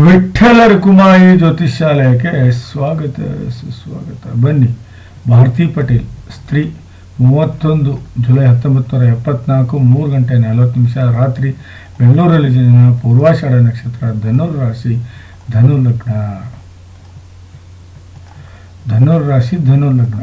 ವಿಠ್ಠಲ ಕುಮಾರಿ ಜ್ಯೋತಿಷಾಲಯಕ್ಕೆ ಸ್ವಾಗತ ಸುಸ್ವಾಗತ ಬನ್ನಿ ಭಾರತಿ ಪಟೇಲ್ ಸ್ತ್ರೀ ಮೂವತ್ತೊಂದು ಜುಲೈ ಹತ್ತೊಂಬತ್ತು ನೂರ ಎಪ್ಪತ್ನಾಲ್ಕು ಮೂರು ಗಂಟೆ ನಲವತ್ತು ನಿಮಿಷ ರಾತ್ರಿ ಬೆಂಗಳೂರಲ್ಲಿ ಜನ ಪೂರ್ವಾಷಾಢ ನಕ್ಷತ್ರ ಧನುರ್ ರಾಶಿ ಧನು ಲಗ್ನ ಧನುರ್ ರಾಶಿ ಧನು ಲಗ್ನ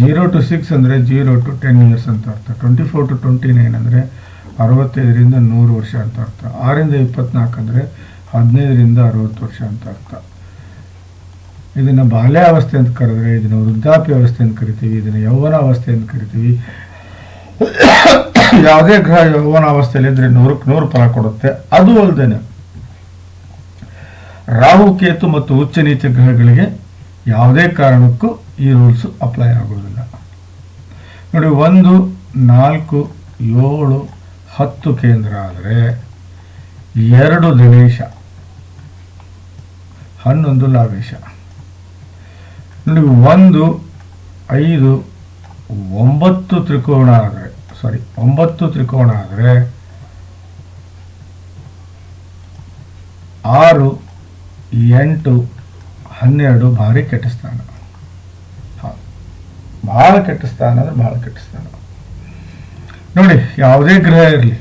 ಜೀರೋ ಟು ಸಿಕ್ಸ್ ಅಂದರೆ ಜೀರೋ ಟು ಟೆನ್ ಇಯರ್ಸ್ ಅಂತ ಅರ್ಥ. Twenty four to twenty nine ಅಂದರೆ ಅರವತ್ತೈದರಿಂದ ನೂರು ವರ್ಷ ಅಂತ ಅರ್ಥ. ಆರಿಂದ ಇಪ್ಪತ್ನಾಲ್ಕು ಅಂದರೆ ಹದಿನೈದರಿಂದ ಅರವತ್ತು ವರ್ಷ ಅಂತ ಅರ್ಥ. ಇದನ್ನು ಬಾಲ್ಯಾವಸ್ಥೆ ಅಂತ ಕರೆದ್ರೆ, ಇದನ್ನು ವೃದ್ಧಾಪ್ಯ ಅವಸ್ಥೆ ಅಂತ ಕರಿತೀವಿ, ಇದನ್ನು ಯೌವನ ಅವಸ್ಥೆ ಅಂತ ಕರಿತೀವಿ. ಯಾವುದೇ ಗ್ರಹ ಯೌವನ ಅವಸ್ಥೆಯಲ್ಲಿ ಇದ್ರೆ ನೂರಕ್ಕೆ ನೂರು ಫಲ ಕೊಡುತ್ತೆ. ಅದು ಅಲ್ಲದೇನೆ ರಾಹು, ಕೇತು ಮತ್ತು ಉಚ್ಚ ನೀಚ ಗ್ರಹಗಳಿಗೆ ಯಾವುದೇ ಕಾರಣಕ್ಕೂ ಈ ರೂಲ್ಸ್ ಅಪ್ಲೈ ಆಗೋದಿಲ್ಲ ನೋಡಿ, ಒಂದು, ನಾಲ್ಕು, ಏಳು, ಹತ್ತು ಕೇಂದ್ರ ಆದರೆ ಎರಡು ದಿನೇಶ ಹನ್ನೊಂದು ಲಾವೇಶ ನೋಡಿ, ಒಂದು, ಐದು, ಒಂಬತ್ತು ತ್ರಿಕೋಣ ಆದರೆ ಸಾರಿ ಒಂಬತ್ತು ತ್ರಿಕೋಣ ಆದರೆ ಆರು, ಎಂಟು, ಹನ್ನೆರಡು ಬಾರಿ ಕೆಟ್ಟ ಸ್ಥಾನ. ಬಹಳ ಕೆಟ್ಟ ಸ್ಥಾನ ಅಂದ್ರೆ ಬಹಳ ಕೆಟ್ಟ ಸ್ಥಾನ. ನೋಡಿ, ಯಾವುದೇ ಗ್ರಹ ಇರಲಿ.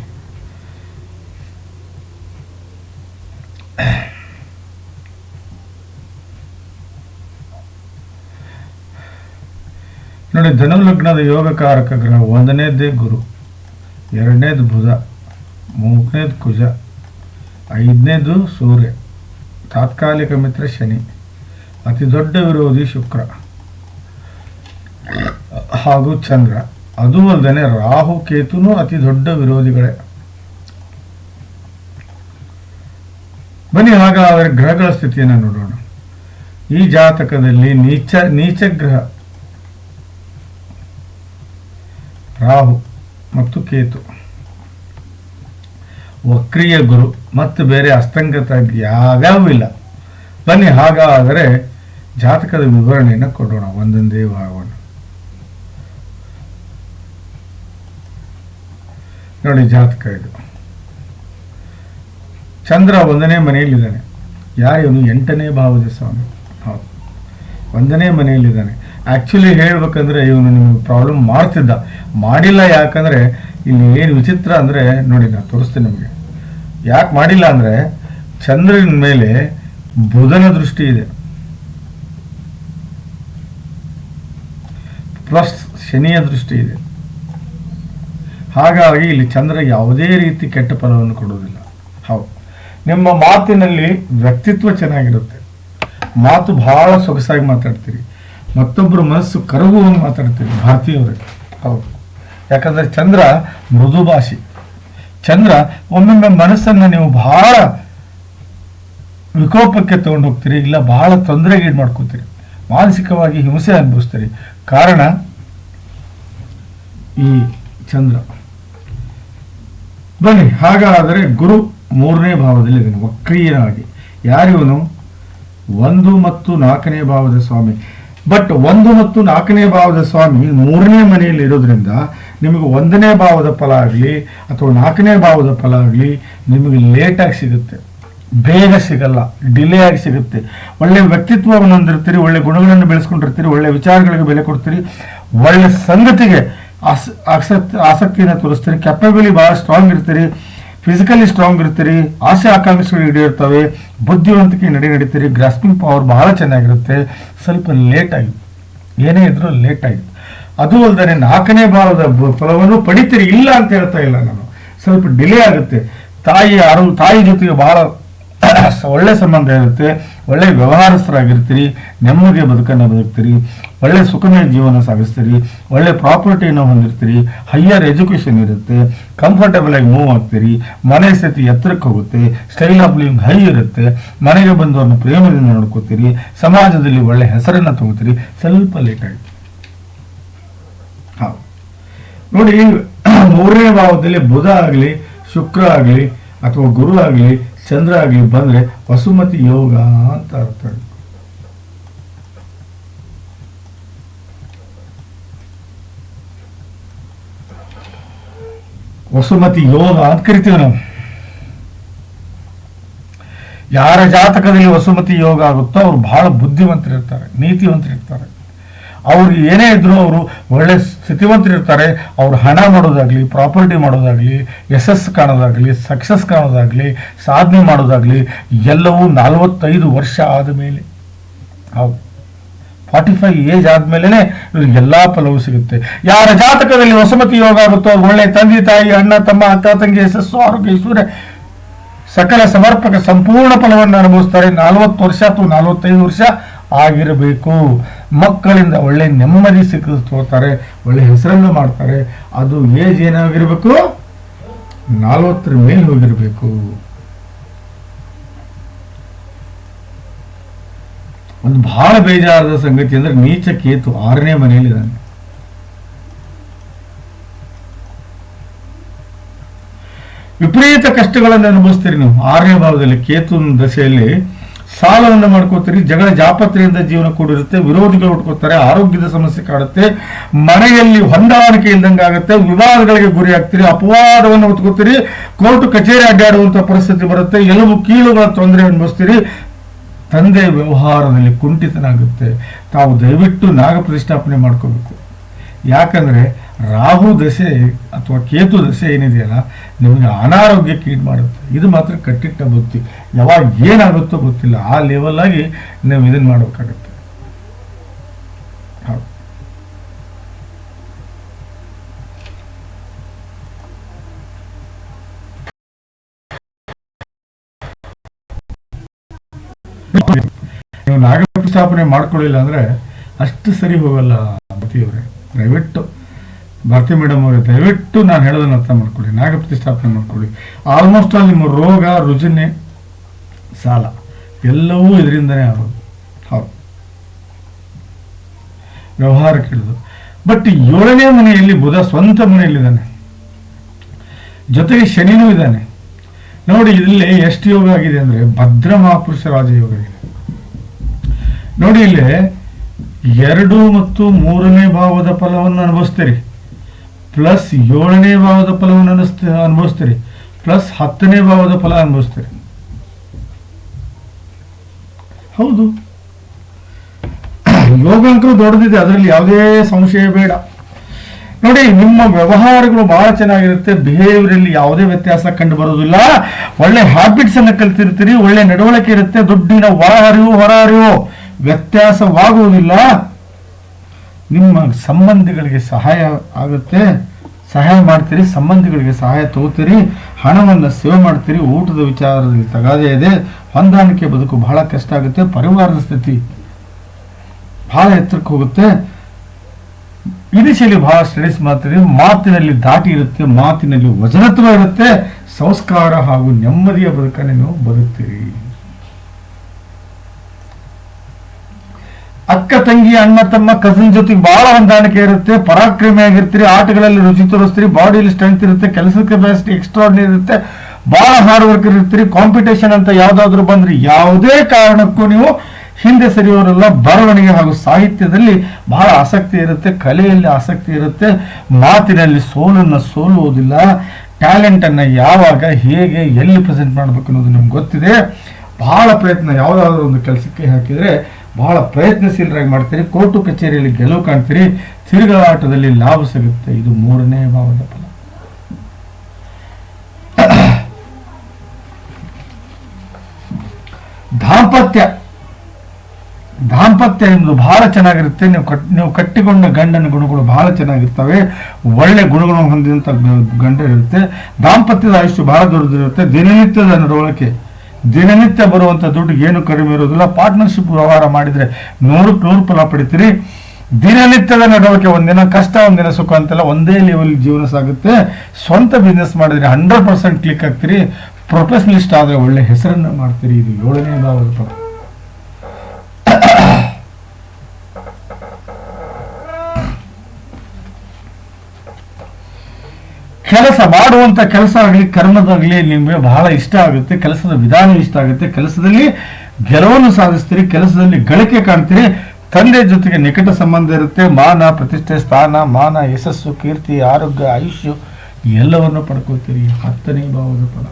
ನೋಡಿ ಧನುಲಗ್ನದ ಯೋಗಕಾರಕ ಗ್ರಹ ಒಂದನೇದೇ ಗುರು, ಎರಡನೇದು ಬುಧ ಮೂರನೇದು ಕುಜ, ಐದನೇದು ಸೂರ್ಯ, ತಾತ್ಕಾಲಿಕ ಮಿತ್ರ ಶನಿ ಅತಿ ದೊಡ್ಡ ವಿರೋಧಿ ಶುಕ್ರ. ಹಾಗೂ ಚಂದ್ರ. ಅದು ಅಲ್ಲದೆ ರಾಹು, ಕೇತುನು ಅತಿ ದೊಡ್ಡ ವಿರೋಧಿಗಳೇ. ಬನ್ನಿ ಹಾಗಾದರೆ ಗ್ರಹಗಳ ಸ್ಥಿತಿಯನ್ನು ನೋಡೋಣ. ಈ ಜಾತಕದಲ್ಲಿ ನೀಚ ನೀಚ ಗ್ರಹ. ರಾಹು ಮತ್ತು ಕೇತು. ವಕ್ರೀಯ ಗುರು ಮತ್ತು ಬೇರೆ ಅಸ್ತಂಗತ ಯಾವ್ಯಾವ ಇಲ್ಲ. ಬನ್ನಿ ಹಾಗಾದರೆ ಜಾತಕದ ವಿವರಣೆಯನ್ನು ಕೊಡೋಣ. ಒಂದೊಂದೇ ಭಾಗವನ್ನು ನೋಡಿ ಜಾತಕ ಇದು. ಚಂದ್ರ ಒಂದನೇ ಮನೆಯಲ್ಲಿದ್ದಾನೆ. ಯಾರು ಇವನು ಎಂಟನೇ ಭಾವದ ಸ್ವಾಮಿ ಹೌದು. ಒಂದನೇ ಮನೆಯಲ್ಲಿದ್ದಾನೆ. ಆ್ಯಕ್ಚುಲಿ ಹೇಳ್ಬೇಕಂದ್ರೆ ಇವನು ನಿಮಗೆ ಪ್ರಾಬ್ಲಮ್ ಮಾಡ್ತಿದ್ದ. ಮಾಡಿಲ್ಲ ಯಾಕಂದ್ರೆ ಇಲ್ಲಿ ಏನು ವಿಚಿತ್ರ ಅಂದರೆ ನೋಡಿ ನಾನು ತೋರಿಸ್ತೀನಿ ನಿಮಗೆ. ಯಾಕೆ ಮಾಡಿಲ್ಲ ಅಂದರೆ ಚಂದ್ರನ ಮೇಲೆ ಬುಧನ ದೃಷ್ಟಿ ಇದೆ. ಪ್ಲಸ್ ಶನಿಯ ದೃಷ್ಟಿ ಇದೆ. ಹಾಗಾಗಿ ಇಲ್ಲಿ ಚಂದ್ರ ಯಾವುದೇ ರೀತಿ ಕೆಟ್ಟ ಫಲವನ್ನು ಕೊಡುವುದಿಲ್ಲ. ಹೌದು. ನಿಮ್ಮ ಮಾತಿನಲ್ಲಿ ವ್ಯಕ್ತಿತ್ವ ಚೆನ್ನಾಗಿರುತ್ತೆ. ಮಾತು ಬಹಳ ಸೊಗಸಾಗಿ ಮಾತಾಡ್ತೀರಿ. ಮತ್ತೊಬ್ಬರು ಮನಸ್ಸು ಕರಗುವಂಗೆ ಮಾತಾಡ್ತೀರಿ ಭಾರತೀಯವ್ರಿಗೆ ಹೌದು. ಯಾಕಂದ್ರೆ ಚಂದ್ರ ಮೃದು ಭಾಷೆ ಚಂದ್ರ ಒಮ್ಮೊಮ್ಮೆ ಮನಸ್ಸನ್ನು ನೀವು ಬಹಳ ವಿಕೋಪಕ್ಕೆ ತಗೊಂಡು ಹೋಗ್ತೀರಿ, ಇಲ್ಲ ಬಹಳ ತೊಂದರೆಗೆ ಈಡು ಮಾಡ್ಕೋತೀರಿ ಮಾನಸಿಕವಾಗಿ ಹಿಂಸೆ ಅನುಭವಿಸ್ತೀರಿ. ಕಾರಣ ಈ ಚಂದ್ರ. ಬನ್ನಿ, ಹಾಗಾದರೆ ಗುರು ಮೂರನೇ ಭಾವದಲ್ಲಿ ಇದನ್ನು ವಕ್ರೀಯನಾಗಿ. ಯಾರಿವನು ಒಂದು ಮತ್ತು ನಾಲ್ಕನೇ ಭಾವದ ಸ್ವಾಮಿ. ಬಟ್ ಒಂದು ಮತ್ತು ನಾಲ್ಕನೇ ಭಾವದ ಸ್ವಾಮಿ ಮೂರನೇ ಮನೆಯಲ್ಲಿ ಇರೋದ್ರಿಂದ ನಿಮಗೆ ಒಂದನೇ ಭಾವದ ಫಲ ಆಗಲಿ, ಅಥವಾ ನಾಲ್ಕನೇ ಭಾವದ ಫಲ ಆಗಲಿ ನಿಮಗೆ ಲೇಟಾಗಿ ಸಿಗುತ್ತೆ. ಬೇಗ ಸಿಗಲ್ಲ ಡಿಲೇ ಆಗಿ ಸಿಗುತ್ತೆ. ಒಳ್ಳೆ ವ್ಯಕ್ತಿತ್ವವನ್ನು ಹೊಂದಿರ್ತೀರಿ, ಒಳ್ಳೆ ಗುಣಗಳನ್ನು ಬೆಳೆಸ್ಕೊಂಡಿರ್ತೀರಿ, ಒಳ್ಳೆ ವಿಚಾರಗಳಿಗೆ ಬೆಲೆ ಕೊಡ್ತೀರಿ. ಒಳ್ಳೆ ಸಂಗತಿಗೆ ಆಸ್ ಆಸಕ್ತಿ ಆಸಕ್ತಿಯನ್ನು ತೋರಿಸ್ತೀರಿ. ಕೆಪಬಿಲಿ ಭಾಳ ಸ್ಟ್ರಾಂಗ್ ಇರ್ತೀರಿ. ಫಿಸಿಕಲಿ ಸ್ಟ್ರಾಂಗ್ ಇರ್ತೀರಿ. ಆಸೆ ಆಕಾಂಕ್ಷೆಗಳು ಈಡೇರ್ತವೆ. ಬುದ್ಧಿವಂತಿಕೆ ನಡೆ ನಡೀತೀರಿ. ಗ್ರಾಸ್ಪಿಂಗ್ ಪವರ್ ಬಹಳ ಚೆನ್ನಾಗಿರುತ್ತೆ. ಸ್ವಲ್ಪ ಲೇಟ್ ಆಗಿ ಏನೇ ಇದ್ರೂ ಲೇಟ್ ಆಗಿತ್ತು ಅದು ಅಲ್ಲದೆ ನಾಲ್ಕನೇ ಭಾವದ ಫಲವನ್ನು ಪಡಿತೀರಿ. ಇಲ್ಲ ಅಂತ ಹೇಳ್ತಾ ಇಲ್ಲ ನಾನು. ಸ್ವಲ್ಪ ಡಿಲೇ ಆಗುತ್ತೆ. ತಾಯಿ ಅರು ತಾಯಿ ಜೊತೆಗೆ ಬಹಳ ಒಳ್ಳೆ ಸಂಬಂಧ ಇರುತ್ತೆ. ಒಳ್ಳೆ ವ್ಯವಹಾರಸ್ಥರಾಗಿರ್ತೀರಿ. ನೆಮ್ಮದಿಯ ಬದುಕನ್ನು ಬದುಕ್ತೀರಿ. ಒಳ್ಳೆ ಸುಖಮಯ ಜೀವನ ಸಾಗಿಸ್ತೀರಿ, ಒಳ್ಳೆ ಪ್ರಾಪರ್ಟಿನ ಹೊಂದಿರ್ತೀರಿ ಹೈಯರ್ ಎಜುಕೇಷನ್ ಇರುತ್ತೆ ಕಂಫರ್ಟಬಲ್ ಆಗಿ ಮೂವ್ ಆಗ್ತೀರಿ, ಮನೆ ಸ್ಥಿತಿ ಎತ್ತರಕ್ಕೆ ಹೋಗುತ್ತೆ ಸ್ಟೈಲ್ ಆಫ್ ಲಿವಿಂಗ್ ಹೈ ಇರುತ್ತೆ, ಮನೆಗೆ ಬಂದವ್ರನ್ನ ಪ್ರೇಮದಿಂದ ನೋಡ್ಕೋತೀರಿ, ಸಮಾಜದಲ್ಲಿ ಒಳ್ಳೆ ಹೆಸರನ್ನ ತಗೋತೀರಿ, ಸ್ವಲ್ಪ ಲೇಟ್ ಆಯ್ತು. ಹೌದು. ನೋಡಿ, ಮೂರನೇ ಭಾವದಲ್ಲಿ ಬುಧ ಆಗಲಿ, ಶುಕ್ರ ಆಗಲಿ, ಅಥವಾ ಗುರು ಆಗಲಿ, ಚಂದ್ರ ಆಗಲಿ ಬಂದರೆ ವಸುಮತಿ ಯೋಗ ಅಂತ ಅರ್ಥ ವಸುಮತಿ ಯೋಗ ಅಂತ ಕರಿತೀವಿ ನಾವು. ಯಾರ ಜಾತಕದಲ್ಲಿ ವಸುಮತಿ ಯೋಗ ಆಗುತ್ತೋ ಅವ್ರು ಬಹಳ ಬುದ್ಧಿವಂತರಿರ್ತಾರೆ, ನೀತಿವಂತರಿರ್ತಾರೆ. ಅವ್ರು ಏನೇ ಇದ್ರೂ ಅವರು ಒಳ್ಳೆ ಸ್ಥಿತಿವಂತರಿರ್ತಾರೆ, ಅವ್ರು ಹಣ ಮಾಡೋದಾಗ್ಲಿ, ಪ್ರಾಪರ್ಟಿ ಮಾಡೋದಾಗ್ಲಿ, ಯಶಸ್ಸು ಕಾಣೋದಾಗ್ಲಿ ಸಕ್ಸಸ್ ಕಾಣೋದಾಗ್ಲಿ, ಸಾಧನೆ ಮಾಡೋದಾಗ್ಲಿ, ಎಲ್ಲವೂ ನಲವತ್ತೈದು ವರ್ಷ ಆದ ಮೇಲೆ. ಹೌದು. ಫಾರ್ಟಿ ಫೈವ್ ಏಜ್ ಆದ್ಮೇಲೆ ಇವ್ರಿಗೆ ಎಲ್ಲಾ ಫಲವೂ ಸಿಗುತ್ತೆ. ಯಾರ ಜಾತಕದಲ್ಲಿ ವಸಮತಿ ಯೋಗ ಆಗುತ್ತೋ ಒಳ್ಳೆ ತಂದೆ, ತಾಯಿ, ಅಣ್ಣ, ತಮ್ಮ, ಅಕ್ಕ, ತಂಗಿ ಯಶಸ್ಸು ಆರೋಗ್ಯ, ಸೂರ್ಯ, ಸಕಲ ಸಮರ್ಪಕ ಸಂಪೂರ್ಣ ಫಲವನ್ನು ಅನುಭವಿಸ್ತಾರೆ. ನಲವತ್ತು ವರ್ಷ ಅಥವಾ ನಲವತ್ತೈದು ವರ್ಷ ಆಗಿರಬೇಕು. ಮಕ್ಕಳಿಂದ ಒಳ್ಳೆ ನೆಮ್ಮದಿ ಸಿಕ್ಕಿಸ್ಕೊಳ್ತಾರೆ ಒಳ್ಳೆ ಹೆಸರನ್ನು ಮಾಡ್ತಾರೆ. ಅದು ಏಜ್ ಏನಾಗಿರ್ಬೇಕು? ನಲವತ್ತರ ಮೇಲೆ ಹೋಗಿರಬೇಕು. ಒಂದು ಬಹಳ ಬೇಜಾರದ ಸಂಗತಿ ಅಂದ್ರೆ ನೀಚ ಕೇತು ಆರನೇ ಮನೆಯಲ್ಲಿ ಇದ್ದಾನೆ ವಿಪರೀತ ಕಷ್ಟಗಳನ್ನು ಅನುಭವಿಸ್ತೀರಿ ನೀವು. ಆರನೇ ಭಾವದಲ್ಲಿ ಕೇತು ದಶೆಯಲ್ಲಿ ಸಾಲವನ್ನು ಮಾಡ್ಕೋತೀರಿ, ಜಗಳ ಜಾಪತ್ರೆಯಿಂದ ಜೀವನ ಕೂಡಿರುತ್ತೆ, ವಿರೋಧಿಗಳು ಹುಟ್ಕೋತಾರೆ, ಆರೋಗ್ಯದ ಸಮಸ್ಯೆ ಕಾಡುತ್ತೆ, ಮನೆಯಲ್ಲಿ ಹೊಂದಾಣಿಕೆ ಇಲ್ದಂಗೆ ಆಗುತ್ತೆ, ವಿವಾದಗಳಿಗೆ ಗುರಿ ಆಗ್ತೀರಿ ಅಪವಾದವನ್ನು ಹೊತ್ಕೋತೀರಿ, ಕೋರ್ಟ್ ಕಚೇರಿ ಅಡ್ಡಾಡುವಂತಹ ಪರಿಸ್ಥಿತಿ ಬರುತ್ತೆ, ಎಲುಬು ಕೀಳುಗಳ ತೊಂದರೆ ಅನುಭವಿಸ್ತೀರಿ ತಂದೆ ವ್ಯವಹಾರದಲ್ಲಿ ಕುಂಠಿತನಾಗುತ್ತೆ. ತಾವು ದಯವಿಟ್ಟು ನಾಗ ಪ್ರತಿಷ್ಠಾಪನೆ ಮಾಡ್ಕೋಬೇಕು. ಯಾಕಂದರೆ ರಾಹು ದಶೆ ಅಥವಾ ಕೇತು ದಶೆ ಏನಿದೆಯಲ್ಲ, ನಿಮಗೆ ಅನಾರೋಗ್ಯಕ್ಕೆ ಮಾಡುತ್ತೆ. ಇದು ಮಾತ್ರ ಕಟ್ಟಿಟ್ಟ ಬುತ್ತಿ ಯಾವಾಗ ಏನಾಗುತ್ತೋ ಗೊತ್ತಿಲ್ಲ. ಆ ಲೆವೆಲ್ಲಾಗಿ ನೀವು ಇದನ್ನ ಮಾಡ್ಬೇಕಾಗತ್ತೆ. ನೀವು ನಾಗ ಪ್ರತಿಷ್ಠಾಪನೆ ಮಾಡ್ಕೊಳ್ಳಿಲ್ಲ ಅಂದ್ರೆ ಅಷ್ಟು ಸರಿ ಹೋಗಲ್ಲ ಭಕ್ತಿಯವರೇ ದಯವಿಟ್ಟು, ಭಾರತಿ ಮೇಡಮ್ ಅವರೇ, ದಯವಿಟ್ಟು ನಾನು ಹೇಳೋದನ್ನು ಅರ್ಥ ಮಾಡ್ಕೊಳ್ಳಿ ನಾಗ ಪ್ರತಿಷ್ಠಾಪನೆ ಮಾಡ್ಕೊಳ್ಳಿ. ಆಲ್ಮೋಸ್ಟ್ ಆಲ್ ನಿಮ್ಮ ರೋಗ, ರುಜಿನೆ ಸಾಲ, ಎಲ್ಲವೂ ಇದರಿಂದನೇ ಆಗೋದು. ಹೌದು. ವ್ಯವಹಾರ ಕೇಳೋದು. ಬಟ್ ಏಳನೇ ಮನೆಯಲ್ಲಿ ಬುಧ ಸ್ವಂತ ಮನೆಯಲ್ಲಿದ್ದಾನೆ. ಜೊತೆಗೆ ಶನಿನೂ ಇದ್ದಾನೆ. ನೋಡಿ, ಇಲ್ಲಿ ಎಷ್ಟು ಯೋಗ ಆಗಿದೆ ಅಂದ್ರೆ ಭದ್ರ ಮಹಾಪುರುಷ ರಾಜ ಯೋಗ ಇದೆ. ನೋಡಿ ಇಲ್ಲಿ, ಎರಡು ಮತ್ತು ಮೂರನೇ ಭಾವದ ಫಲವನ್ನು ಅನುಭವಿಸ್ತೀರಿ. ಪ್ಲಸ್ ಏಳನೇ ಭಾವದ ಫಲವನ್ನು ಅನಿಸ್ತ ಅನುಭವಿಸ್ತೀರಿ. ಪ್ಲಸ್ ಹತ್ತನೇ ಭಾವದ ಫಲ ಅನುಭವಿಸ್ತೀರಿ. ಹೌದು. ಯೋಗ ಅಂಕರು ದೊಡ್ಡದಿದೆ, ಅದರಲ್ಲಿ ಯಾವುದೇ ಸಂಶಯ ಬೇಡ. ನೋಡಿ, ನಿಮ್ಮ ವ್ಯವಹಾರಗಳು ಬಹಳ ಚೆನ್ನಾಗಿರುತ್ತೆ. ಬಿಹೇವಿಯರ್ ಅಲ್ಲಿ ಯಾವುದೇ ವ್ಯತ್ಯಾಸ ಕಂಡು ಬರೋದಿಲ್ಲ ಒಳ್ಳೆ ಹ್ಯಾಬಿಟ್ಸ್ ಅನ್ನ ಕಲ್ತಿರ್ತೀರಿ, ಒಳ್ಳೆ ನಡವಳಿಕೆ ಇರುತ್ತೆ. ದುಡ್ಡಿನ ಒಳ ಹರಿವು ಹೊರ ವ್ಯತ್ಯಾಸವಾಗುವುದಿಲ್ಲ. ನಿಮ್ಮ ಸಂಬಂಧಿಗಳಿಗೆ ಸಹಾಯ ಆಗುತ್ತೆ. ಸಹಾಯ ಮಾಡ್ತೀರಿ, ಸಂಬಂಧಿಗಳಿಗೆ ಸಹಾಯ ತಗೋತೀರಿ. ಹಣವನ್ನು ಸೇವೆ ಮಾಡ್ತೀರಿ. ಊಟದ ವಿಚಾರದಲ್ಲಿ ತಗಾದೆ ಇದೆ. ಹೊಂದಾಣಿಕೆ ಬದುಕು ಬಹಳ ಕಷ್ಟ ಆಗುತ್ತೆ. ಪರಿವಾರದ ಸ್ಥಿತಿ ಬಹಳ ಎತ್ತರಕ್ಕೆ ಹೋಗುತ್ತೆ. ಇನಿಷಿಯಲಿ ಬಹಳ ಸ್ಟಡೀಸ್ ಮಾಡ್ತಾರೆ ಮಾತಿನಲ್ಲಿ ದಾಟಿ ಇರುತ್ತೆ, ಮಾತಿನಲ್ಲಿ ವಚನತ್ವ ಇರುತ್ತೆ, ಸಂಸ್ಕಾರ ಹಾಗೂ ನೆಮ್ಮದಿಯ ಬದುಕನ್ನು ನೀವು ಬದುಕ್ತೀರಿ. ಅಕ್ಕ, ತಂಗಿ, ಅಣ್ಣ, ತಮ್ಮ ಕಸಿನ್ ಜೊತೆ ಬಹಳ ಹೊಂದಾಣಿಕೆ ಇರುತ್ತೆ ಪರಾಕ್ರಮಿ ಆಗಿರ್ತೀರಿ ಆಟಗಳಲ್ಲಿ ರುಚಿ ತೋರಿಸ್ತೀರಿ, ಬಾಡಿಯಲ್ಲಿ ಸ್ಟ್ರೆಂತ್ ಇರುತ್ತೆ, ಕೆಲಸದ ಕೆಪಾಸಿಟಿ ಎಕ್ಸ್ಟ್ರಾರ್ಡಿನರಿ ಇರುತ್ತೆ ಬಹಳ ಹಾರ್ಡ್ ವರ್ಕ್ ಇರ್ತೀರಿ ಕಾಂಪಿಟೇಷನ್ ಅಂತ ಯಾವ್ದಾದ್ರು ಬಂದ್ರೆ ಯಾವುದೇ ಕಾರಣಕ್ಕೂ ನೀವು ಹಿಂದೆ ಸರಿಯೋರೆಲ್ಲ ಬರವಣಿಗೆ ಹಾಗೂ ಸಾಹಿತ್ಯದಲ್ಲಿ ಬಹಳ ಆಸಕ್ತಿ ಇರುತ್ತೆ, ಕಲೆಯಲ್ಲಿ ಆಸಕ್ತಿ ಇರುತ್ತೆ. ಮಾತಿನಲ್ಲಿ ಸೋಲನ್ನು ಸೋಲುವುದಿಲ್ಲ. ಟ್ಯಾಲೆಂಟ್ ಅನ್ನ ಯಾವಾಗ, ಹೇಗೆ, ಎಲ್ಲಿ ಪ್ರೆಸೆಂಟ್ ಮಾಡಬೇಕು ಅನ್ನೋದು ನಿಮ್ಗೆ ಗೊತ್ತಿದೆ. ಬಹಳ ಪ್ರಯತ್ನ, ಯಾವುದಾದ್ರೂ ಒಂದು ಕೆಲಸಕ್ಕೆ ಹಾಕಿದ್ರೆ ಬಹಳ ಪ್ರಯತ್ನಶೀಲರಾಗಿ ಮಾಡ್ತೀರಿ. ಕೋರ್ಟು ಕಚೇರಿಯಲ್ಲಿ ಗೆಲುವು ಕಾಣ್ತೀರಿ. ತಿರುಗಾಟದಲ್ಲಿ ಲಾಭ ಸಿಗುತ್ತೆ. ಇದು ಮೂರನೇ ಭಾವದ ಫಲ. ದಾಂಪತ್ಯ ಎಂಬುದು ಬಹಳ ಚೆನ್ನಾಗಿರುತ್ತೆ. ನೀವು ಕಟ್, ನೀವು ಕಟ್ಟಿಕೊಂಡ ಗಂಡನ ಗುಣಗಳು ಬಹಳ ಚೆನ್ನಾಗಿರ್ತವೆ. ಒಳ್ಳೆ ಗುಣಗಳನ್ನು ಹೊಂದಿದಂಥ ಗಂಡ ಇರುತ್ತೆ. ದಾಂಪತ್ಯದ ಆಯುಷ್ಯ ಬಹಳ ದೊಡ್ಡದಿರುತ್ತೆ ದಿನನಿತ್ಯದ ನಡವಳಿಕೆ. ದಿನನಿತ್ಯ ಬರುವಂಥ ದುಡ್ಡು ಏನು ಕಡಿಮೆ ಇರೋದಿಲ್ಲ ಪಾರ್ಟ್ನರ್ಶಿಪ್ ವ್ಯವಹಾರ ಮಾಡಿದರೆ ನೂರಕ್ಕೆ ನೂರು ಫಲ ಪಡಿತೀರಿ. ದಿನನಿತ್ಯದ ನಡವಳಿಕೆ ಒಂದಿನ ಕಷ್ಟ ಒಂದಿನ ಸುಖ ಅಂತೆಲ್ಲ ಒಂದೇ ಲೆವೆಲ್ ಜೀವನ ಸಾಗುತ್ತೆ. ಸ್ವಂತ ಬಿಸ್ನೆಸ್ ಮಾಡಿದ್ರೆ ಹಂಡ್ರೆಡ್ ಪರ್ಸೆಂಟ್ ಕ್ಲಿಕ್ ಆಗ್ತೀರಿ. ಪ್ರೊಫೆಷನಲಿಸ್ಟ್ ಆದರೆ ಒಳ್ಳೆ ಹೆಸರನ್ನು ಮಾಡ್ತೀರಿ. ಇದು ಏಳನೇ ಭಾವದ ಕೆಲಸ ಮಾಡುವಂತ ಕೆಲಸ ಆಗಲಿ ಕರ್ಮದಾಗಲಿ ನಿಮಗೆ ಬಹಳ ಇಷ್ಟ ಆಗುತ್ತೆ. ಕೆಲಸದ ವಿಧಾನ ಇಷ್ಟ ಆಗುತ್ತೆ. ಕೆಲಸದಲ್ಲಿ ಗೆಲುವನ್ನು ಸಾಧಿಸ್ತೀರಿ, ಕೆಲಸದಲ್ಲಿ ಗಳಿಕೆ ಕಾಣ್ತೀರಿ. ತಂದೆ ಜೊತೆಗೆ ನಿಕಟ ಸಂಬಂಧ ಇರುತ್ತೆ. ಮಾನ, ಪ್ರತಿಷ್ಠೆ, ಸ್ಥಾನ, ಮಾನ, ಯಶಸ್ಸು, ಕೀರ್ತಿ, ಆರೋಗ್ಯ, ಆಯುಷ್ಯ ಎಲ್ಲವನ್ನು ಪಡ್ಕೊಳ್ತೀರಿ. ಹತ್ತನೇ ಭಾವದ ಫಲ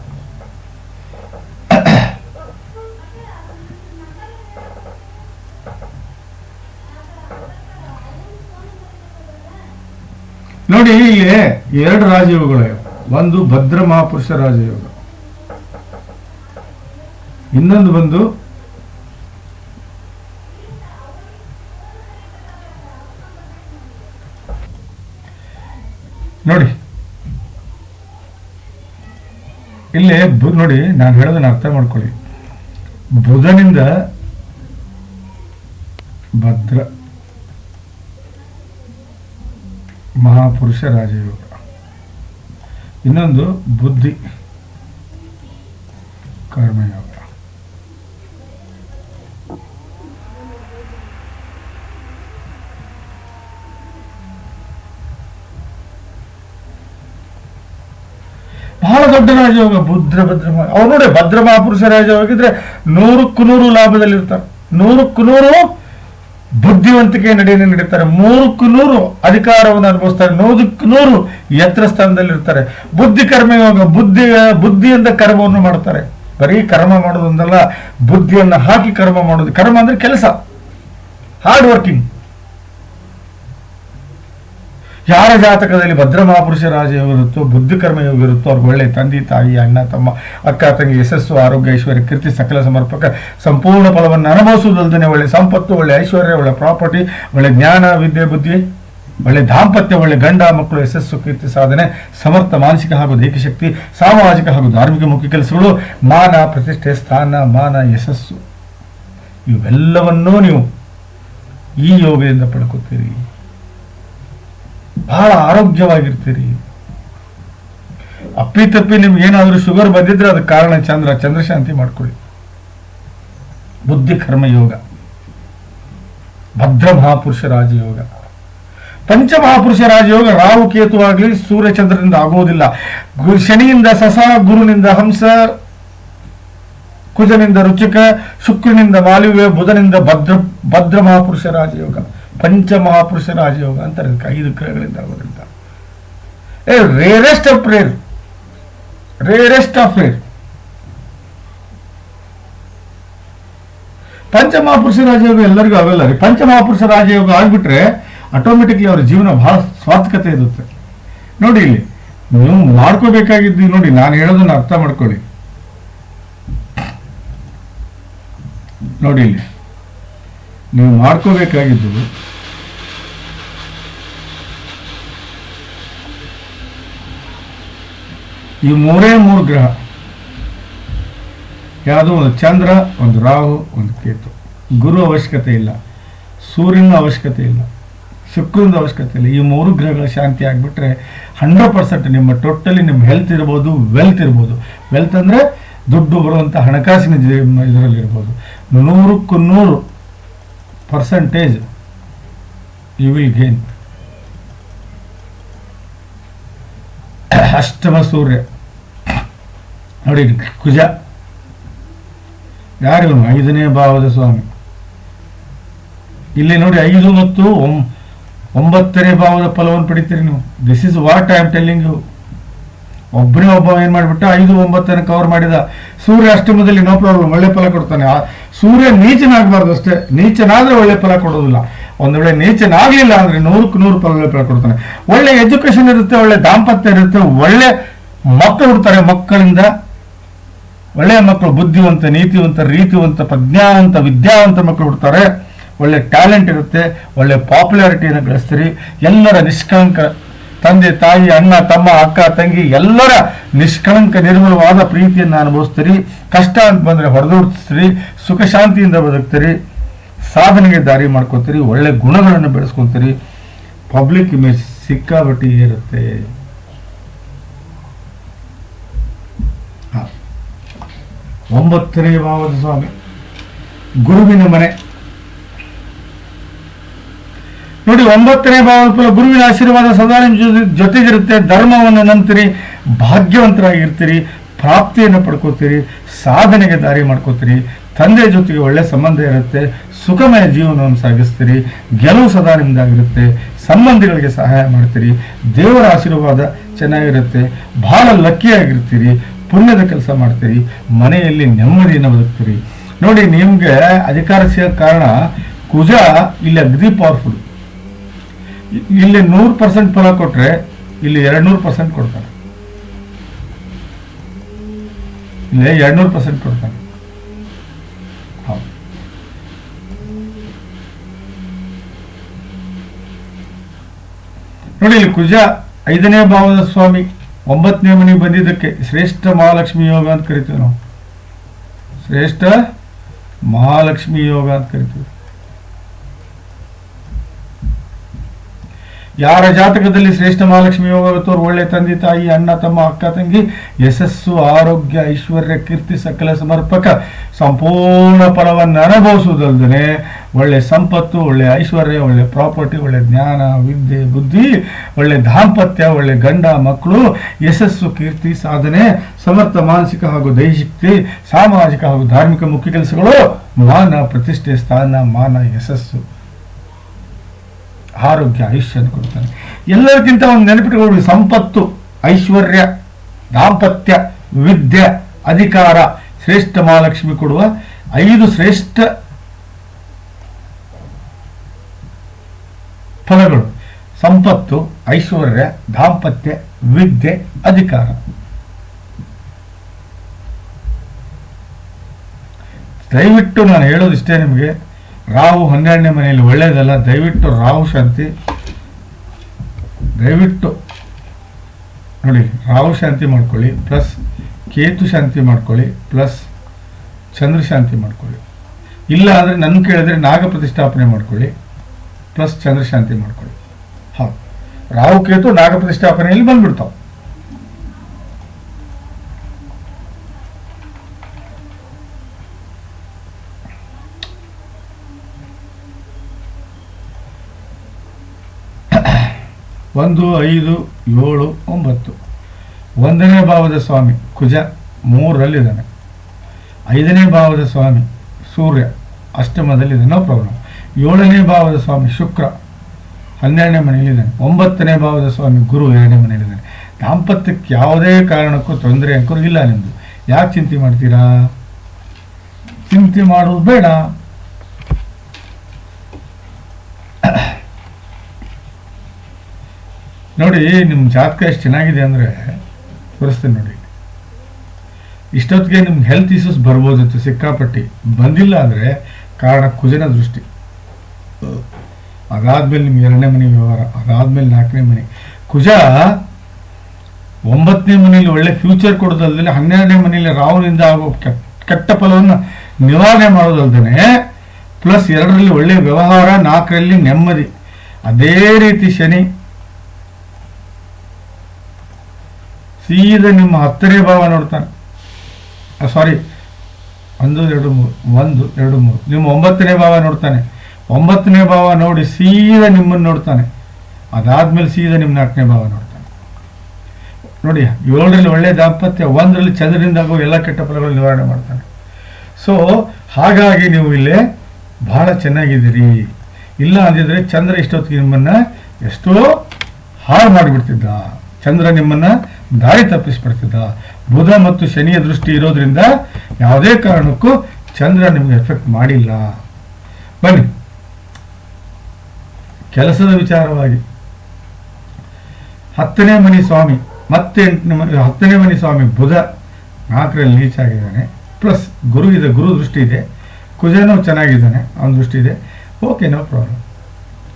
ನೋಡಿ ಇಲ್ಲಿ ಎರಡು ರಾಜಯೋಗಗಳು ಒಂದು ಭದ್ರ ಮಹಾಪುರುಷ ರಾಜಯೋಗ. ಇನ್ನೊಂದು ಬಂದು ನೋಡಿ. ಇಲ್ಲಿ ನೋಡಿ, ನಾನು ಹೇಳೋದನ್ನ ಅರ್ಥ ಮಾಡ್ಕೊಳ್ಳಿ. ಬುಧನಿಂದ ಭದ್ರ. ಮಹಾಪುರುಷ ರಾಜಯೋಗ ಇನ್ನೊಂದು ಬುದ್ಧಿ. ಕರ್ಮಯೋಗ. ಬಹಳ ದೊಡ್ಡ ರಾಜಯೋಗ, ಭದ್ರ ಭದ್ರ ಅವ್ರು ನೋಡಿ ಭದ್ರ ಮಹಾಪುರುಷ ರಾಜಯೋಗ ಇದ್ರೆ ನೂರಕ್ಕೂ ನೂರು ಲಾಭದಲ್ಲಿರ್ತಾರೆ. ನೂರಕ್ಕೂ ನೂರು ಬುದ್ಧಿವಂತಿಕೆ ನಡೆಯನ್ನು ನಡೀತಾರೆ. ಮೂರಕ್ಕೂ ನೂರು ಅಧಿಕಾರವನ್ನು ಅನುಭವಿಸ್ತಾರೆ. ನೂರಕ್ಕೂ ನೂರು ಎತ್ತರ ಸ್ಥಾನದಲ್ಲಿರ್ತಾರೆ. ಬುದ್ಧಿ ಕರ್ಮಯೋಗ ಬುದ್ಧಿ ಬುದ್ಧಿಯಿಂದ ಕರ್ಮವನ್ನು ಮಾಡ್ತಾರೆ ಬರೀ ಕರ್ಮ ಮಾಡೋದೊಂದಲ್ಲ, ಬುದ್ಧಿಯನ್ನು ಹಾಕಿ ಕರ್ಮ ಮಾಡೋದು ಕರ್ಮ ಅಂದ್ರೆ ಕೆಲಸ. ಹಾರ್ಡ್ ವರ್ಕಿಂಗ್ ಯಾರ ಜಾತಕದಲ್ಲಿ ಭದ್ರ ಮಹಾಪುರುಷ ರಾಜಯೋಗ ಇರುತ್ತೋ ಬುದ್ಧಿ ಕರ್ಮಯೋಗ ಇರುತ್ತೋ ಅವ್ರಿಗೆ ಒಳ್ಳೆ ತಂದೆ, ತಾಯಿ, ಅಣ್ಣ, ತಮ್ಮ, ಅಕ್ಕ, ತಂಗಿ, ಯಶಸ್ಸು ಆರೋಗ್ಯ ಐಶ್ವರ್ಯ ಕೀರ್ತಿ, ಸಕಲ ಸಮರ್ಪಕ, ಸಂಪೂರ್ಣ ಫಲವನ್ನು ಅನುಭವಿಸುವುದಲ್ಲದೆ ಒಳ್ಳೆ ಸಂಪತ್ತು, ಒಳ್ಳೆ ಐಶ್ವರ್ಯ, ಒಳ್ಳೆ ಪ್ರಾಪರ್ಟಿ, ಒಳ್ಳೆ ಜ್ಞಾನ, ವಿದ್ಯೆ, ಬುದ್ಧಿ, ಒಳ್ಳೆ ದಾಂಪತ್ಯ, ಒಳ್ಳೆ ಗಂಡ, ಮಕ್ಕಳು, ಯಶಸ್ಸು, ಕೀರ್ತಿ, ಸಾಧನೆ, ಸಮರ್ಥ, ಮಾನಸಿಕ ಹಾಗೂ ದೈಹಿಕ ಶಕ್ತಿ, ಸಾಮಾಜಿಕ ಹಾಗೂ ಧಾರ್ಮಿಕ ಮುಖ್ಯ ಕೆಲಸಗಳು, ಮಾನ, ಪ್ರತಿಷ್ಠೆ, ಸ್ಥಾನ, ಮಾನ, ಯಶಸ್ಸು, ಇವೆಲ್ಲವನ್ನೂ ನೀವು ಈ ಯೋಗದಿಂದ ಪಡ್ಕೋತೀರಿ. ಬಹಳ ಆರೋಗ್ಯವಾಗಿರ್ತೀರಿ. ಅಪ್ಪಿ ತಪ್ಪಿ ನಿಮ್ಗೆ ಏನಾದರೂ ಶುಗರ್ ಬಂದಿದ್ರೆ ಅದಕ್ಕೆ ಕಾರಣ ಚಂದ್ರ ಚಂದ್ರಶಾಂತಿ ಮಾಡ್ಕೊಳ್ಳಿ. ಬುದ್ಧಿ ಕರ್ಮ ಯೋಗ. ಭದ್ರ ಮಹಾಪುರುಷ ರಾಜಯೋಗ. ಪಂಚ ಮಹಾಪುರುಷ ರಾಜಯೋಗ ರಾಹು ಕೇತು ಆಗಲಿ ಸೂರ್ಯ ಚಂದ್ರನಿಂದ ಆಗೋದಿಲ್ಲ. ಶನಿಯಿಂದ ಸಸ, ಗುರುನಿಂದ ಹಂಸ, ಕುಜನಿಂದ ರುಚಿಕ, ಶುಕ್ರನಿಂದ ವಾಲಿವ್ಯ ಬುಧನಿಂದ ಭದ್ರ ಭದ್ರ ಮಹಾಪುರುಷ ರಾಜಯೋಗ. ಪಂಚ ಮಹಾಪುರುಷ ರಾಜಯೋಗ ಅಂತಾರೆ ಐದು ಗ್ರಹಗಳಿಂದ ಆಗೋದ್ರಿಂದ. A rarest of rare rarest of rare ಪಂಚಮಹಾಪುರುಷ ರಾಜಯೋಗ ಎಲ್ಲರಿಗೂ ಆಗಲ್ಲ ರೀ. ಪಂಚಮಹಾಪುರುಷ ರಾಜಯೋಗ ಆಗ್ಬಿಟ್ರೆ ಆಟೋಮೆಟಿಕ್ಲಿ ಅವ್ರ ಜೀವನ ಬಹಳ ಸ್ವಾರ್ಥಕತೆ ಇರುತ್ತೆ. ನೋಡಿ ಇಲ್ಲಿ, ನೀವು ಮಾಡ್ಕೋಬೇಕಾಗಿದ್ದು ನೋಡಿ, ನಾನು ಹೇಳೋದನ್ನ ಅರ್ಥ ಮಾಡ್ಕೊಳ್ಳಿ. ನೋಡಿ ಇಲ್ಲಿ. ನೀವು ಮಾಡ್ಕೋಬೇಕಾಗಿದ್ದು ಈ ಮೂರೇ ಮೂರು ಗ್ರಹ. ಯಾವುದು ಒಂದು ಚಂದ್ರ, ಒಂದು ರಾಹು, ಒಂದು ಕೇತು. ಗುರು ಅವಶ್ಯಕತೆ ಇಲ್ಲ. ಸೂರ್ಯನ ಅವಶ್ಯಕತೆ ಇಲ್ಲ. ಶುಕ್ರನ ಅವಶ್ಯಕತೆ ಇಲ್ಲ. ಈ ಮೂರು ಗ್ರಹಗಳ ಶಾಂತಿ ಆಗಿಬಿಟ್ರೆ ಹಂಡ್ರೆಡ್ ಪರ್ಸೆಂಟ್ ನಿಮ್ಮ ಟೋಟಲಿ ನಿಮ್ಮ ಹೆಲ್ತ್ ಇರ್ಬೋದು ವೆಲ್ತ್ ಇರ್ಬೋದು. ವೆಲ್ತ್ ಅಂದರೆ ದುಡ್ಡು ಬರುವಂಥ ಹಣಕಾಸಿನ ಇದರಲ್ಲಿ ಇರ್ಬೋದು ನೂರಕ್ಕೂ ನೂರು. Percentage you will gain. ಅಷ್ಟಮ ಸೂರ್ಯ. ನೋಡಿ ಕುಜ. ಯಾರು ಐದನೇ ಭಾವದ ಸ್ವಾಮಿ. ಇಲ್ಲಿ ನೋಡಿ ಐದು ಮತ್ತು ಒಂಬತ್ತನೇ ಭಾವದ ಫಲವನ್ನು ಪಡಿತೀರಿ ನೀವು. This is what I am telling you ಒಬ್ಬನೇ ಒಬ್ಬ ಏನ್ ಮಾಡಿಬಿಟ್ಟ ಐದು ಒಂಬತ್ತನ ಕವರ್ ಮಾಡಿದ ಸೂರ್ಯ ಅಷ್ಟಮದಲ್ಲಿ ನೋ ಪ್ರಾಬ್ಲಮ್ ಒಳ್ಳೆ ಫಲ ಕೊಡ್ತಾನೆ. ಸೂರ್ಯ ನೀಚನಾಗಬಾರ್ದು ಅಷ್ಟೇ. ನೀಚನಾದ್ರೆ ಒಳ್ಳೆ ಫಲ ಕೊಡೋದಿಲ್ಲ. ಒಂದು ವೇಳೆ ನೀಚನಾಗಲಿಲ್ಲ ಅಂದ್ರೆ ನೂರಕ್ಕೆ ನೂರು ಫಲ ಒಳ್ಳೆ ಫಲ ಕೊಡ್ತಾನೆ. ಒಳ್ಳೆ ಎಜುಕೇಶನ್ ಇರುತ್ತೆ, ಒಳ್ಳೆ ದಾಂಪತ್ಯ ಇರುತ್ತೆ, ಒಳ್ಳೆ ಮಕ್ಕಳು ಹುಡ್ತಾರೆ ಮಕ್ಕಳಿಂದ. ಒಳ್ಳೆಯ ಮಕ್ಕಳು ಬುದ್ಧಿವಂತ, ನೀತಿವಂತ, ರೀತಿವಂತ, ಪ್ರಜ್ಞಾವಂತ, ವಿದ್ಯಾವಂತ ಮಕ್ಕಳು ಹುಡ್ತಾರೆ. ಒಳ್ಳೆ ಟ್ಯಾಲೆಂಟ್ ಇರುತ್ತೆ, ಒಳ್ಳೆ ಪಾಪ್ಯುಲಾರಿಟಿಯನ್ನು ಗಳಿಸ್ತೀರಿ. ಎಲ್ಲರ ನಿಷ್ಕಂಕ ತಂದೆ, ತಾಯಿ, ಅಣ್ಣ, ತಮ್ಮ, ಅಕ್ಕ, ತಂಗಿ ಎಲ್ಲರ ನಿಷ್ಕಳಂಕ ನಿರ್ಮಲವಾದ ಪ್ರೀತಿಯನ್ನು ಅನುಭವಿಸ್ತೀರಿ. ಕಷ್ಟ ಅಂತ ಬಂದರೆ ಹೊಡೆದೋಡ್ತೀರಿ ಸುಖ ಶಾಂತಿಯಿಂದ ಬದುಕ್ತೀರಿ. ಸಾಧನೆಗೆ ದಾರಿ ಮಾಡ್ಕೊತೀರಿ. ಒಳ್ಳೆ ಗುಣಗಳನ್ನು ಬೆಳೆಸ್ಕೊತೀರಿ. ಪಬ್ಲಿಕ್ ಇಮೇಜ್ ಸಿಕ್ಕಾಬಟ್ಟಿ ಇರುತ್ತೆ. ಒಂಬತ್ತನೇ ಭಾವದ ಸ್ವಾಮಿ. ಗುರುವಿನ ಮನೆ. ನೋಡಿ ಒಂಬತ್ತನೇ ಭಾವ ಗುರುವಿನ ಆಶೀರ್ವಾದ ಸದಾ ನಿಮ್ಮ ಜೊತೆ- ಜೊತೆಗಿರುತ್ತೆ. ಧರ್ಮವನ್ನು ನಂಬ್ತೀರಿ, ಭಾಗ್ಯವಂತರಾಗಿರ್ತೀರಿ, ಪ್ರಾಪ್ತಿಯನ್ನು ಪಡ್ಕೋತೀರಿ, ಸಾಧನೆಗೆ ದಾರಿ ಮಾಡ್ಕೋತೀರಿ, ತಂದೆ ಜೊತೆಗೆ ಒಳ್ಳೆ ಸಂಬಂಧ ಇರುತ್ತೆ, ಸುಖಮಯ ಜೀವನವನ್ನು ಸಾಗಿಸ್ತೀರಿ, ಗೆಲುವು ಸದಾ ನಿಮ್ದಾಗಿರುತ್ತೆ, ಸಂಬಂಧಿಗಳಿಗೆ ಸಹಾಯ ಮಾಡ್ತೀರಿ, ದೇವರ ಆಶೀರ್ವಾದ ಚೆನ್ನಾಗಿರುತ್ತೆ, ಬಹಳ ಲಕ್ಕಿಯಾಗಿರ್ತೀರಿ, ಪುಣ್ಯದ ಕೆಲಸ ಮಾಡ್ತೀರಿ, ಮನೆಯಲ್ಲಿ ನೆಮ್ಮದಿಯನ್ನು ಬದುಕ್ತೀರಿ. ನೋಡಿ, ನಿಮ್ಗೆ ಅಧಿಕಾರ ಸಿಗೋ ಕಾರಣ, ಕುಜ, ಇಲ್ಲಿ ಅಗ್ದಿ ಪವರ್ಫುಲ್ ಇಲ್ಲಿ ನೂರು ಪರ್ಸೆಂಟ್ ಫಲ ಕೊಟ್ರೆ ಇಲ್ಲಿ ಎರಡು ನೂರು ಪರ್ಸೆಂಟ್ ಕೊಡ್ತಾರೆ. ಇಲ್ಲಿ ಎರಡು ನೂರು ಪರ್ಸೆಂಟ್ ಕೊಡ್ತಾರೆ ನೋಡಿ, ಇಲ್ಲಿ ಕುಜ ಐದನೇ ಭಾವದ ಸ್ವಾಮಿ, ಒಂಬತ್ತನೇ ಮನೆಗೆ ಬಂದಿದ್ದಕ್ಕೆ ಶ್ರೇಷ್ಠ ಮಹಾಲಕ್ಷ್ಮಿ ಯೋಗ ಅಂತ ಕರಿತೀವಿ ನಾವು. ಶ್ರೇಷ್ಠ ಮಹಾಲಕ್ಷ್ಮಿ ಯೋಗ ಅಂತ ಕರಿತೀವಿ. ಯಾರ ಜಾತಕದಲ್ಲಿ ಶ್ರೇಷ್ಠ ಮಹಾಲಕ್ಷ್ಮಿ ಯೋಗ ಇರುತ್ತೋ ಅವ್ರು ಒಳ್ಳೆ ತಂದೆ ತಾಯಿ, ಅಣ್ಣ, ತಮ್ಮ, ಅಕ್ಕ, ತಂಗಿ, ಯಶಸ್ಸು, ಆರೋಗ್ಯ, ಐಶ್ವರ್ಯ, ಕೀರ್ತಿ, ಸಕಲ ಸಮರ್ಪಕ ಸಂಪೂರ್ಣ ಫಲವನ್ನು ಅನುಭವಿಸುವುದಲ್ಲದೆ ಒಳ್ಳೆ ಸಂಪತ್ತು, ಒಳ್ಳೆ ಐಶ್ವರ್ಯ, ಒಳ್ಳೆ ಪ್ರಾಪರ್ಟಿ, ಒಳ್ಳೆ ಜ್ಞಾನ, ವಿದ್ಯೆ, ಬುದ್ಧಿ, ಒಳ್ಳೆ ದಾಂಪತ್ಯ, ಒಳ್ಳೆ ಗಂಡ, ಮಕ್ಕಳು, ಯಶಸ್ಸು, ಕೀರ್ತಿ, ಸಾಧನೆ, ಸಮರ್ಥ, ಮಾನಸಿಕ ಹಾಗೂ ದೈಹಿಕ ಸಾಮಾಜಿಕ ಹಾಗೂ ಧಾರ್ಮಿಕ ಮುಖ್ಯ ಕೆಲಸಗಳು ಮಾನ ಪ್ರತಿಷ್ಠೆ, ಸ್ಥಾನ, ಮಾನ, ಯಶಸ್ಸು. ಆರೋಗ್ಯ, ಆಯುಷ್ಯ ಕೊಡ್ತಾನೆ ಎಲ್ಲರಿಗಿಂತ ಒಂದು ನೆನಪಿಟ್ಟುಕೊಳ್ಳಿ ಸಂಪತ್ತು, ಐಶ್ವರ್ಯ, ದಾಂಪತ್ಯ ವಿದ್ಯೆ ಅಧಿಕಾರ, ಶ್ರೇಷ್ಠ ಮಹಾಲಕ್ಷ್ಮಿ ಕೊಡುವ ಐದು ಶ್ರೇಷ್ಠ ಫಲಗಳು. ಸಂಪತ್ತು, ಐಶ್ವರ್ಯ, ದಾಂಪತ್ಯ ವಿದ್ಯೆ ಅಧಿಕಾರ. ದಯವಿಟ್ಟು ನಾನು ಹೇಳೋದಿಷ್ಟೇ ನಿಮಗೆ ರಾಹು ಹನ್ನೆರಡನೇ ಮನೆಯಲ್ಲಿ ಒಳ್ಳೆಯದಲ್ಲ, ದಯವಿಟ್ಟು ರಾಹು ಶಾಂತಿ, ದಯವಿಟ್ಟು ನೋಡಿ, ರಾಹು ಶಾಂತಿ ಮಾಡ್ಕೊಳ್ಳಿ, ಪ್ಲಸ್ ಕೇತು ಶಾಂತಿ ಮಾಡ್ಕೊಳ್ಳಿ, ಪ್ಲಸ್ ಚಂದ್ರ ಶಾಂತಿ ಮಾಡ್ಕೊಳ್ಳಿ. ಇಲ್ಲ ಆದರೆ ನನ್ನ ಕೇಳಿದ್ರೆ ನಾಗ ಪ್ರತಿಷ್ಠಾಪನೆ ಮಾಡ್ಕೊಳ್ಳಿ, ಪ್ಲಸ್ ಚಂದ್ರ ಶಾಂತಿ ಮಾಡ್ಕೊಳ್ಳಿ. ಹೌದು. ರಾಹು, ಕೇತು, ನಾಗ ಪ್ರತಿಷ್ಠಾಪನೆಯಲ್ಲಿ ಬಂದ್ಬಿಡ್ತಾವೆ. ಒಂದು, ಐದು, ಏಳು, ಒಂಬತ್ತು. ಒಂದನೇ ಭಾವದ ಸ್ವಾಮಿ, ಕುಜ, ಮೂರರಲ್ಲಿದ್ದಾನೆ. ಐದನೇ ಭಾವದ ಸ್ವಾಮಿ, ಸೂರ್ಯ ಅಷ್ಟಮದಲ್ಲಿದೆ ನೋ ಪ್ರಾಬ್ಲಮ್ ಏಳನೇ ಭಾವದ ಸ್ವಾಮಿ, ಶುಕ್ರ, ಹನ್ನೆರಡನೇ ಮನೆಯಲ್ಲಿದ್ದಾನೆ. ಒಂಬತ್ತನೇ ಭಾವದ ಸ್ವಾಮಿ, ಗುರು ಎರಡನೇ ಮನೆಯಲ್ಲಿದ್ದಾನೆ. ದಾಂಪತ್ಯಕ್ಕೆ ಯಾವುದೇ ಕಾರಣಕ್ಕೂ ತೊಂದರೆ, ಅಂಕರು ಇಲ್ಲ ನಿಮ್ಮದು ಯಾಕೆ ಚಿಂತೆ ಮಾಡ್ತೀರಾ? ಚಿಂತೆ ಮಾಡುವುದು ಬೇಡ. ನೋಡಿ ನಿಮ್ಮ ಜಾತಕ ಎಷ್ಟು ಚೆನ್ನಾಗಿದೆ ಅಂದರೆ ತೋರಿಸ್ತೀನಿ ನೋಡಿ. ಇಷ್ಟೊತ್ತಿಗೆ ನಿಮ್ಗೆ ಹೆಲ್ತ್ ಇಶ್ಯೂಸ್ ಬರ್ಬೋದಿತ್ತು ಸಿಕ್ಕಾಪಟ್ಟಿ. ಬಂದಿಲ್ಲ ಅಂದರೆ ಕಾರಣ ಕುಜನ ದೃಷ್ಟಿ. ಅದಾದ್ಮೇಲೆ ನಿಮ್ಗೆ ಎರಡನೇ ಮನೆ ವ್ಯವಹಾರ, ಅದಾದ್ಮೇಲೆ ನಾಲ್ಕನೇ ಮನೆ. ಕುಜ ಒಂಬತ್ತನೇ ಮನೆಯಲ್ಲಿ ಒಳ್ಳೆ ಫ್ಯೂಚರ್ ಕೊಡೋದಲ್ದೇ ಹನ್ನೆರಡನೇ ಮನೆಯಲ್ಲಿ ರಾಹುನಿಂದ ಆಗೋ ಕೆಟ್ಟ ಕೆಟ್ಟ ಫಲವನ್ನು ನಿವಾರಣೆ ಮಾಡೋದಲ್ದೇ ಪ್ಲಸ್ ಎರಡರಲ್ಲಿ ಒಳ್ಳೆ ವ್ಯವಹಾರ, ನಾಲ್ಕರಲ್ಲಿ ನೆಮ್ಮದಿ. ಅದೇ ರೀತಿ ಶನಿ ಸೀದಾ ನಿಮ್ಮ ಹತ್ತನೇ ಭಾವ ನೋಡ್ತಾನೆ. ಸಾರಿ ಒಂದು, ಎರಡು, ಮೂರು. ಒಂದು, ಎರಡು, ಮೂರು. ನಿಮ್ಮ ಒಂಬತ್ತನೇ ಭಾವ ನೋಡ್ತಾನೆ. ಒಂಬತ್ತನೇ ಭಾವ ನೋಡಿ ಸೀದಾ ನಿಮ್ಮನ್ನು ನೋಡ್ತಾನೆ. ಅದಾದ್ಮೇಲೆ ಸೀದಾ ನಿಮ್ಮ ನಾಲ್ಕನೇ ಭಾವ ನೋಡ್ತಾನೆ. ನೋಡಿ, ಏಳರಲ್ಲಿ ಒಳ್ಳೆ ದಾಂಪತ್ಯ, ಒಂದರಲ್ಲಿ ಚಂದ್ರನಿಂದ ಎಲ್ಲ ಕೆಟ್ಟ ಫಲಗಳು ನಿವಾರಣೆ ಮಾಡ್ತಾನೆ. ಸೊ ಹಾಗಾಗಿ ನೀವು ಇಲ್ಲೇ ಬಹಳ ಚೆನ್ನಾಗಿದ್ದೀರಿ. ಇಲ್ಲ ಅಂದಿದ್ರೆ ಚಂದ್ರ ಇಷ್ಟೊತ್ತಿಗೆ ನಿಮ್ಮನ್ನ ಎಷ್ಟೋ ಹಾಳು ಮಾಡಿಬಿಡ್ತಿದ್ದ. ಚಂದ್ರ ನಿಮ್ಮನ್ನ ದಾರಿ ತಪ್ಪಿಸ್ಬಿಡ್ತಿದ್ದ ಬುಧ ಮತ್ತು ಶನಿಯ ದೃಷ್ಟಿ ಇರೋದ್ರಿಂದ ಯಾವುದೇ ಕಾರಣಕ್ಕೂ ಚಂದ್ರ ನಿಮ್ಗೆ ಎಫೆಕ್ಟ್ ಮಾಡಿಲ್ಲ. ಬನ್ನಿ. ಕೆಲಸದ ವಿಚಾರವಾಗಿ. ಹತ್ತನೇ ಮನಿ ಸ್ವಾಮಿ ಮತ್ತೆ ಎಂಟನೇ ಮನೆ, ಹತ್ತನೇ ಮನಿ ಸ್ವಾಮಿ ಬುಧ ನಾಲ್ಕರಲ್ಲಿ ನೀಚ ಆಗಿದ್ದಾನೆ. ಪ್ಲಸ್ ಗುರು ಇದೆ, ಗುರು ದೃಷ್ಟಿ ಇದೆ. ಕುಜನೂ ಚೆನ್ನಾಗಿದ್ದಾನೆ, ಅವನ ದೃಷ್ಟಿ ಇದೆ. ಓಕೆ ನೋ ಪ್ರಾಬ್ಲಮ್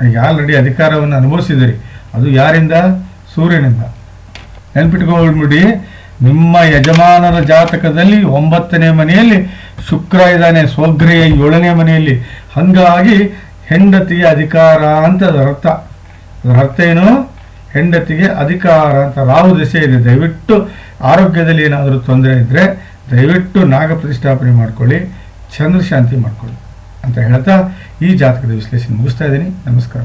ಈಗ ಆಲ್ರೆಡಿ ಅಧಿಕಾರವನ್ನು ಅನುಭವಿಸಿದಿರಿ ಅದು ಯಾರಿಂದ? ಸೂರ್ಯನಿಂದ. ನೆನ್ಪಿಟ್ಕೊಳ್ಬಿಡಿ ನಿಮ್ಮ ಯಜಮಾನರ ಜಾತಕದಲ್ಲಿ ಒಂಬತ್ತನೇ ಮನೆಯಲ್ಲಿ ಶುಕ್ರ ಇದ್ದಾನೆ, ಸ್ವಗ್ರಹ ಏಳನೇ ಮನೆಯಲ್ಲಿ. ಹಂಗಾಗಿ ಹೆಂಡತಿಗೆ ಅಧಿಕಾರ ಅಂತ ಅದರ ಅರ್ಥ ಅದರ ಅರ್ಥ ಏನು? ಹೆಂಡತಿಗೆ ಅಧಿಕಾರ ಅಂತ ರಾಹು ದಿಸೆ ಇದೆ. ದಯವಿಟ್ಟು ಆರೋಗ್ಯದಲ್ಲಿ ಏನಾದರೂ ತೊಂದರೆ ಇದ್ದರೆ ದಯವಿಟ್ಟು ನಾಗ ಪ್ರತಿಷ್ಠಾಪನೆ ಮಾಡ್ಕೊಳ್ಳಿ, ಚಂದ್ರ ಶಾಂತಿ ಮಾಡ್ಕೊಳ್ಳಿ ಅಂತ ಹೇಳ್ತಾ ಈ ಜಾತಕದ ವಿಶ್ಲೇಷಣೆ ಮುಗಿಸ್ತಾ ಇದ್ದೀನಿ. ನಮಸ್ಕಾರ.